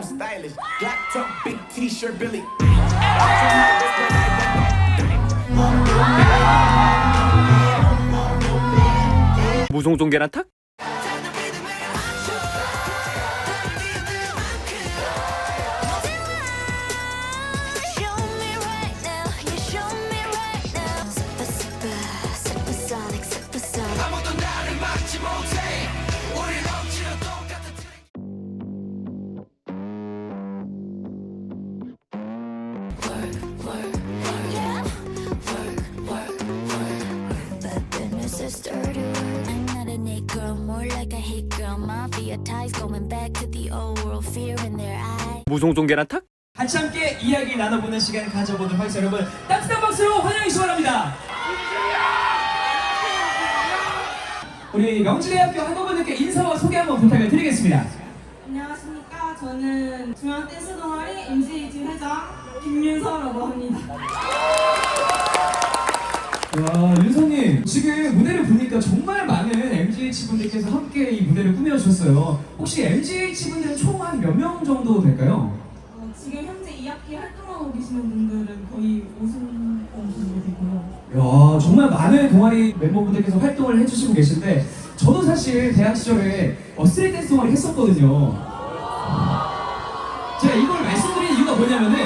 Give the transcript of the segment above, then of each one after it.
I'm stylish. Black top, big t-shirt, Billy. 무송종 계란탁? Mafia ties going back to the old world. Fear in their eyes. 무송종 계란탁? 같이 함께 이야기 나눠보는 시간 가져보도록 하겠습니다. 여러분 따뜻한 박수로 환영해 주시기 바랍니다. 우리 명지대학교 학우분들께 인사와 소개 한번 부탁을 드리겠습니다. 안녕하십니까. 저는 중앙 댄스 동아리 MCH 회장 김윤서라고 합니다. 와 윤성님 지금 무대를 보니까 정말 많은 MGH 분들께서 함께 이 무대를 꾸며주셨어요. 혹시 MGH 분들은 총 한 몇 명 정도 될까요? 어, 지금 현재 2학기 활동하고 계시는 분들은 거의 50명 정도 되고요. 야 정말 많은 동아리 멤버분들께서 활동을 해주시고 계신데 저도 사실 대학 시절에 어, 스트릿 댄스 동아리 했었거든요. 제가 이걸 말씀드린 이유가 뭐냐면은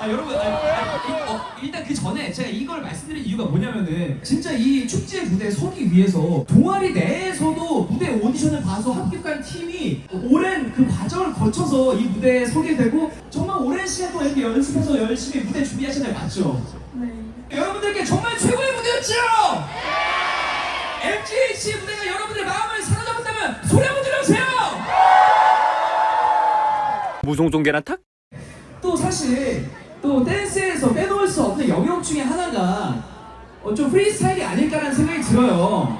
아 여러분 아, 아, 이- 어, 일단 그 전에 제가 이걸 말씀드린 이유가 뭐냐면은 진짜 이 축제 무대에 서기 위해서 동아리 내에서도 무대 오디션을 봐서 합격한 팀이 오랜 그 과정을 거쳐서 이 무대에 서게 되고 정말 오랜 시간 동안 이렇게 연습해서 열심히 무대 준비하시나요 맞죠? 네. 여러분들께 정말 최고의 무대였죠? MGH 무대가 여러분들의 마음을 사로잡았다면 소리 한번 질러주세요! 무송종 계란 탁? 또 사실 또 댄스에서 빼놓을 수 없는 영역 중에 하나가 어, 좀 프리스타일이 아닐까라는 생각이 들어요.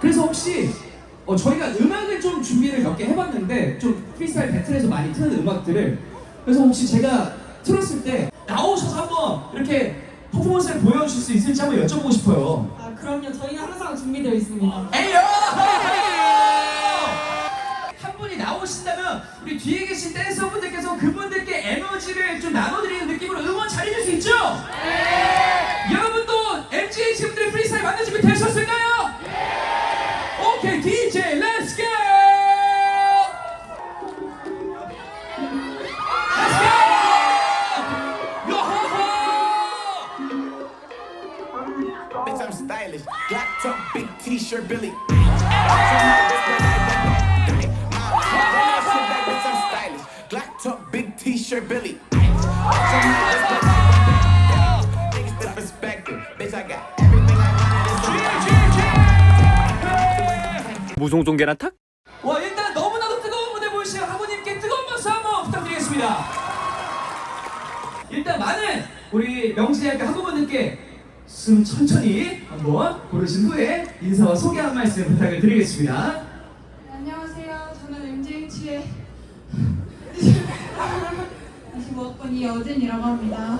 그래서 혹시 어, 저희가 음악을 좀 준비를 몇 개 해봤는데 좀 프리스타일 배틀에서 많이 트는 음악들을 그래서 혹시 제가 틀었을 때 나오셔서 한번 이렇게 퍼포먼스를 보여주실 수 있을지 한번 여쭤보고 싶어요. 아, 그럼요. 저희는 항상 준비되어 있습니다. 에이요! 한 분이 나오신다면 우리 뒤에 계신 댄서분들께서 그분들께 에너지를 좀 나눠드리는 느낌으로 big t-shirt, Billy. Black top, big t-shirt, Billy. Niggas the perspective. Bitch, I got everything I wanted. 무송종 계란탁? 와 일단 너무나도 뜨거운 무대 보여주신 학우님께 뜨거운 박수 한번 부탁드리겠습니다. 일단 많은 우리 명지대학교 학우분들께 숨 천천히 한번 고르신 후에 인사와 소개 한 말씀 부탁을 드리겠습니다. 안녕하세요. 저는 MJH의 25학번 이여진이라고 합니다.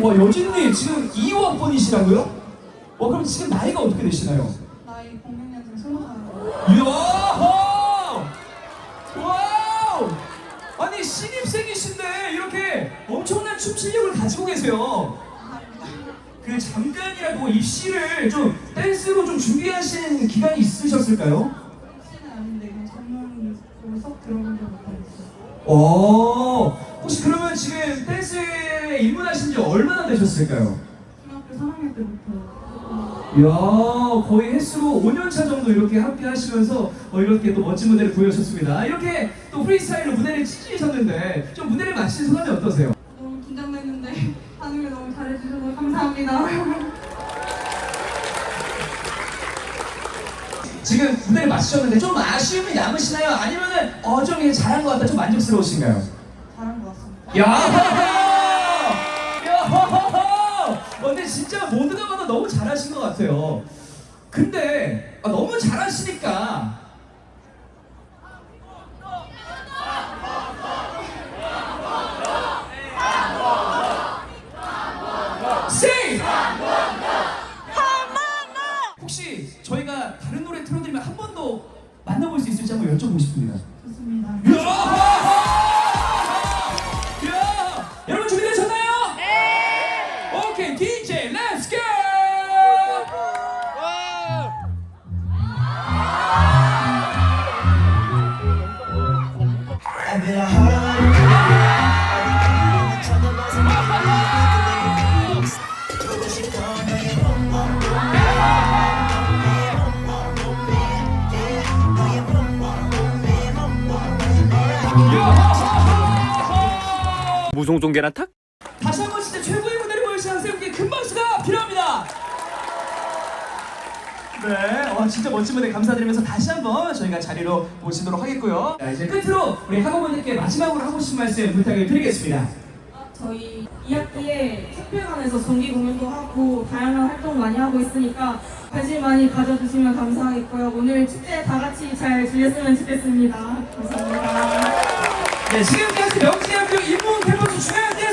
와 여진님 지금 2호 학번이시라고요? 와 그럼 지금 나이가 어떻게 되시나요? 나이 공명년생 20살. 이야! 가지고 계세요. 그 잠깐이라도 입시를 좀 댄스로 좀 준비하신 기간이 있으셨을까요? 혹시는 아닌데 그냥 전문으로 썩 들어본 적 못하겠어요. 어 혹시 그러면 지금 댄스에 입문하신 지 얼마나 되셨을까요? 중학교 3학년 때부터 이야 거의 횟수로 5년 차 정도 이렇게 함께 하시면서 어, 이렇게 또 멋진 무대를 보여주셨습니다. 이렇게 또 프리스타일로 무대를 치시셨는데 좀 무대를 마친 소감이 어떠세요? 너무 긴장됐는데 하는 게 너무 잘해주셔서 감사합니다. 지금 무대를 마치셨는데 좀 아쉬움이 남으시나요? 아니면은 어좀 이게 잘한 것 같다 좀 만족스러우신가요? 잘한 것 같습니다. 야! 야! 어, 근데 진짜 모두가 봐도 너무 잘하신 것 같아요. 근데 아, 너무 잘하시니까 혹시 저희가 다른 노래 틀어드리면 한 번 더 만나볼 수 있을지 한번 여쭤보고 싶습니다. 좋습니다. 야! 여러분 준비되셨나요? 네. 오케이 DJ 무송종계란 탁? 다시 한 번 진짜 최고의 무대를 보여주신 세우께 큰 박수가 필요합니다. 네, 어, 진짜 멋진 무대 감사드리면서 다시 한번 저희가 자리로 모시도록 하겠고요. 자, 이제 끝으로 우리 학우분들께 마지막으로 하고 싶은 말씀 부탁을 드리겠습니다. 저희 2학기에 특별관에서 정기 공연도 하고 다양한 활동 많이 하고 있으니까 관심 많이 가져주시면 감사하겠고요. 오늘 축제 다 같이 잘 즐겼으면 좋겠습니다. 감사합니다. 네, 지금까지 명지대학교 인문 캠퍼스 중앙대